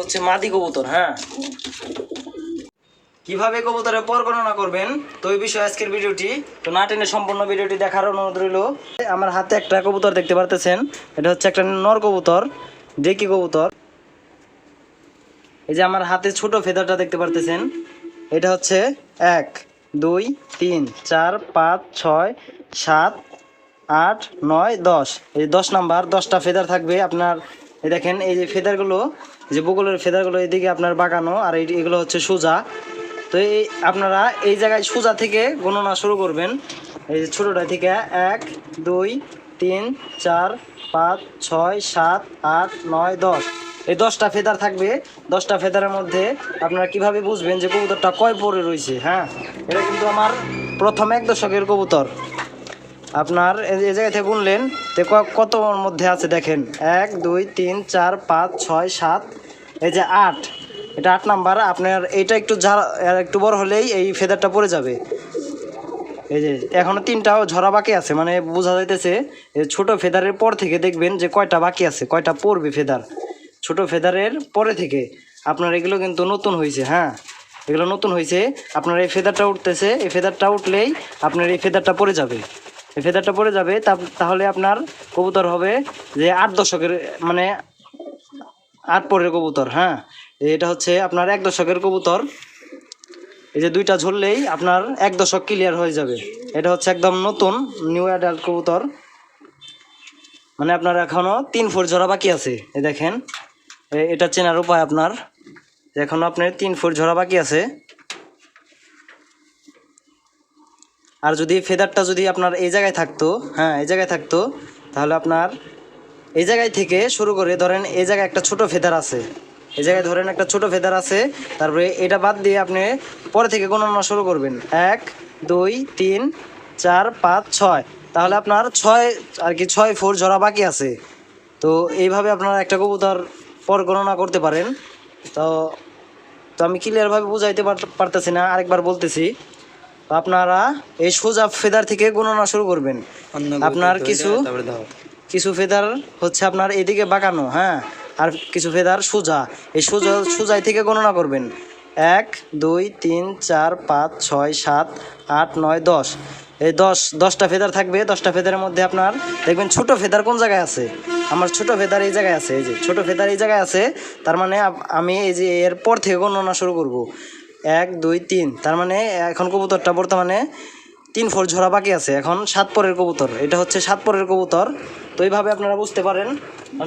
হচ্ছে মাদি কবুতর হ্যাঁ। কীভাবে কবুতরের পর গণনা করবেন? তো এই বিষয়ে আজকের ভিডিওটি, তো না টেনে সম্পূর্ণ ভিডিওটি দেখার অনুরোধ রইল। আমার হাতে একটা কবুতর দেখতে পারতেছেন। এটা হচ্ছে একটা নর কবুতর, ডেকি কবুতর। এই যে আমার হাতে ছোট ফেদারটা দেখতে পারতেছেন। এটা হচ্ছে এক, দুই, তিন, চার, পাঁচ, ছয়, সাত, আট, নয়, দশ। এই দশ নাম্বার, দশটা ফেদার থাকবে। আপনার, এই দেখেন, এই যে ফেদারগুলো যে বগলের ফেদারগুলো এদিকে আপনার বাগানো আর এগুলো হচ্ছে সোজা। তো এই আপনারা এই জায়গায় সোজা থেকে গণনা শুরু করবেন। এই যে ছোটোটা থেকে এক, দুই, তিন, চার, পাঁচ, ছয়, সাত, আট, নয়, দশ। এই দশটা ফেদার থাকবে। দশটা ফেদারের মধ্যে আপনারা কীভাবে বুঝবেন যে কবুতরটা কয় পরে রয়েছে? হ্যাঁ? এটা কিন্তু আমার প্রথম এক দশকের কবুতর। আপনার এই জায়গা থেকে গুনলেন তো কত মধ্যে আছে দেখেন? এক, দুই, তিন, চার, পাঁচ, ছয়, সাত, এই যে আট। এটা আট নাম্বার, আপনার এইটা একটু ঝাড়া একটু বড় হলেই এই ফেদারটা পড়ে যাবে। এই যে এখনও তিনটাও ঝরা বাকি আছে মানে বোঝা যাইতেছে ছোট ফেদারের পর থেকে দেখবেন যে কয়টা বাকি আছে, কয়টা পড়বে ফেদার। ছোট ফেদারের পরে থেকে আপনার এগুলো কিন্তু নতুন হয়েছে হ্যাঁ? এগুলো নতুন হয়েছে আপনার এই ফেদারটা উঠতেছে, এই ফেদারটা উঠলেই আপনার এই ফেদারটা পড়ে যাবে। ফেদারটা পড়ে যাবে তাহলে আপনার কবুতর হবে যে আট দশকের মানে আট পরের কবুতর হ্যাঁ? এটা হচ্ছে আপনার এক দশকের কবুতর। এই যে দুইটা ঝরলেই আপনার এক দশক ক্লিয়ার হয়ে যাবে। এটা হচ্ছে একদম নতুন নিউ অ্যাডাল্ট কবুতর। মানে আপনার এখনও তিন ফুট ঝরা বাকি আছে, এই দেখেন। এটা চেনার উপায় আপনার। এখনও আপনার তিন ফুট ঝরা বাকি আছে। আর যদি ফেদারটা যদি আপনার এই জায়গায় থাকতো হ্যাঁ এই জায়গায় থাকতো, তাহলে আপনার এই জায়গায় থেকে শুরু করে ধরেন এই জায়গায় একটা ছোট ফেদার আছে। এই জায়গায় ধরেন একটা ছোট ফেদার আছে, তারপরে এটা বাদ দিয়ে আপনি পরে থেকে গণনা শুরু করবেন। এক, দুই, তিন, চার, পাঁচ, ছয়। তাহলে আপনার ছয়, আর কি ছয় ফোর ঝরা বাকি আছে। তো এইভাবে আপনারা একটা কবুতর পর গণনা করতে পারেন। তো তো আমি ক্লিয়ারভাবে বুঝাইতে পার- পারতেছি না, আরেকবার বলতেছি। আপনারা এই সোজা ফেদার থেকে গণনা শুরু করবেন। আপনার কিছু কিছু ফেদার হচ্ছে আপনার এদিকে বাঁকানো হ্যাঁ? আর কিছু ফেদার সোজা এই সোজা সোজাই থেকে গণনা করবেন। এক দুই তিন চার পাঁচ ছয় সাত আট নয় দশ। এই দশ দশটা ফেদার থাকবে। দশটা ফেদারের মধ্যে আপনার দেখবেন ছোট ফেদার কোন জায়গায় আছে? আমার ছোট ফেদার এই জায়গায় আছে এই যে ছোট ফেদার এই জায়গায় আছে তার মানে আমি এই যে এরপর থেকে গণনা শুরু করব। এক দুই তিন। তার মানে এখন কবুতরটা বর্তমানে তিন ফোর ঝরা বাকি আছে। এখন সাত পরের কবুতর। এটা হচ্ছে সাত পরের কবুতর। তো এইভাবে আপনারা বুঝতে পারেন।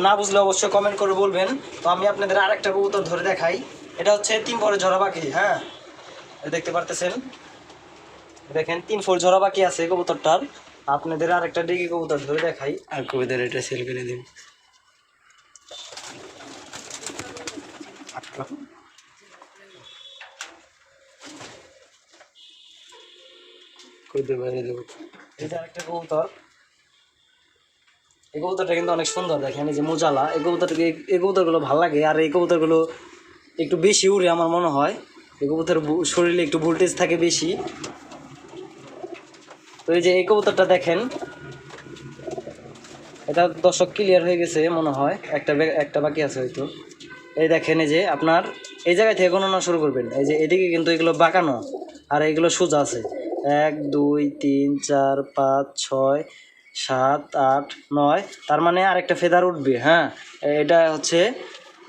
না বুঝলে অবশ্যই কমেন্ট করে বলবেন। তো আমি আপনাদের আরেকটা কবুতর ধরে দেখাই। এটা হচ্ছে তিন পরের ঝরা বাকি হ্যাঁ? দেখতে পারতেছেন? দেখেন তিন ফোর ঝরা বাকি আছে কবুতরটার। আপনাদের আরেকটা ডিগি কবুতর ধরে দেখাই। আর কবিতার এটা সেল করে দিন। কবিতার বাইরে দেবো। এটা আরেকটা কবুতর। এই কবুতরটা কিন্তু অনেক সুন্দর দেখেন, এই যে মোজালা, এই কবুতরটাকে এই কবুতরগুলো ভালো লাগে। আর এই কবুতরগুলো একটু বেশি উড়ে আমার মনে হয়। এই কবুতর শরীরে একটু ভোল্টেজ থাকে বেশি। তো এই যে এই কবুতরটা দেখেন, এটা দর্শক ক্লিয়ার হয়ে গেছে মনে হয়, একটা একটা বাকি আছে হয়তো। এই দেখেন এই যে আপনার এই জায়গায় থেকে গণনা শুরু করবেন। এই যে এদিকে কিন্তু এগুলো বাঁকানো, আর এগুলো সোজা আছে। এক, দুই, তিন, চার, পাঁচ, ছয়, সাত, আট, নয়। তার মানে আরেকটা ফেদার উঠবে হ্যাঁ? এটা হচ্ছে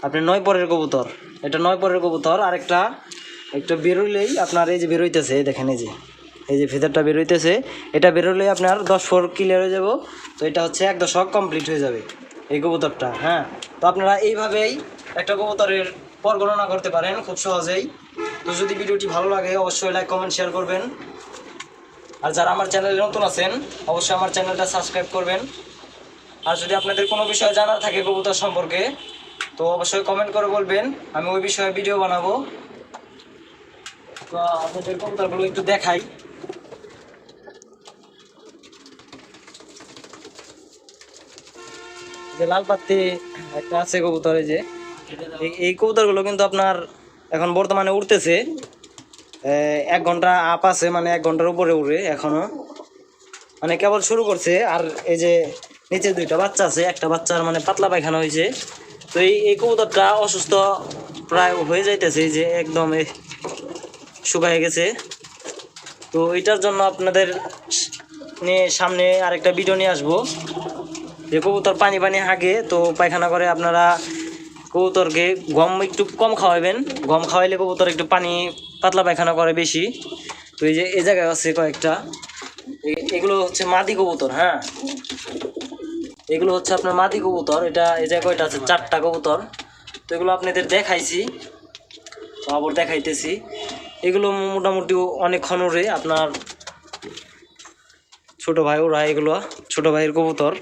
আপনি নয় পরের কবুতর। এটা নয় পরের কবুতর, আরেকটা, একটা বেরোলেই আপনার এই যে বেরোইতেছে, দেখেন এই যে এই যে ফেদারটা বেরোইতেছে, এটা বেরোলেই আপনার দশ ফোর ক্লিয়ার হয়ে যাব। তো এটা হচ্ছে এক দশক কমপ্লিট হয়ে যাবে এই কবুতরটা হ্যাঁ? তো আপনারা এইভাবেই একটা কবুতরের পর গণনা করতে পারেন খুব সহজেই। তো যদি ভিডিওটি ভালো লাগে, অবশ্যই লাইক কমেন্ট শেয়ার করবেন। আর যারা আমার চ্যানেলে নতুন আছেন, অবশ্যই আমার চ্যানেলটা সাবস্ক্রাইব করবেন। আর যদি আপনাদের কোনো বিষয় জানার থাকে কবুতর সম্পর্কে, তো অবশ্যই কমেন্ট করে বলবেন, আমি ওই বিষয়ে ভিডিও বানাবো। তো আপনাদের কবুতরগুলো একটু দেখাই। যে লাল পাত্তি একটা আছে কবুতর যে, এই- কবুতরগুলো কিন্তু আপনার এখন বর্তমানে উঠতেছে এক ঘণ্টা আপ আছে মানে এক ঘণ্টার উপরে উড়ে এখনও। মানে কেবল শুরু করছে, আর এই যে নিচে দুইটা বাচ্চা আছে, একটা বাচ্চার মানে পাতলা পায়খানা হয়েছে। তো এই এই কবুতরটা অসুস্থ প্রায় হয়ে যাইতেছে যে একদম শুকায় গেছে। তো এটার জন্য আপনাদের নিয়ে সামনে আরেকটা ভিডিও নিয়ে আসব। যে কবুতর পানি পানি হাগে, তো পায়খানা করে আপনারা কবুতরকে গম একটু কম খাওয়াবেন। গম খাওয়াইলে কবুতর একটু পানি পাতলা পায়খানা করে বেশি। তো এই যে, এই জায়গায় আছে কয়েকটা। এ- এগুলো হচ্ছে মাদি কবুতর হ্যাঁ? এগুলো হচ্ছে আপনার মাদি কবুতর। এটা, এই জায়গায় কয়টা আছে? চারটা কবুতর। তো এগুলো আপনাদের দেখাইছি। তো আবার দেখাইতেছি। এগুলো মোটামুটি অনেক খনরে আপনার ছোট ভাই, ওরা এগুলো ছোট ভাইয়ের কবুতর।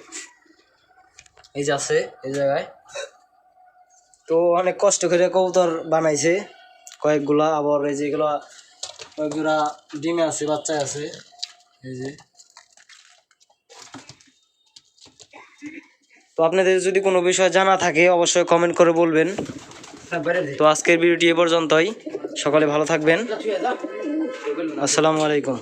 এই যে আছে, এই জায়গায়। তো অনেক কষ্ট করে কবুতর বানাইছে। কয়েকগুলা, আবার এই যে এগুলা কয়েকগুলা ডিমে আছে বাচ্চা আছে। এই যে। তো আপনাদের যদি কোনো বিষয় জানা থাকে, অবশ্যই কমেন্ট করে বলবেন। তো আজকের ভিডিওটি এ পর্যন্তই। সকলে ভালো থাকবেন। আসসালামু আলাইকুম।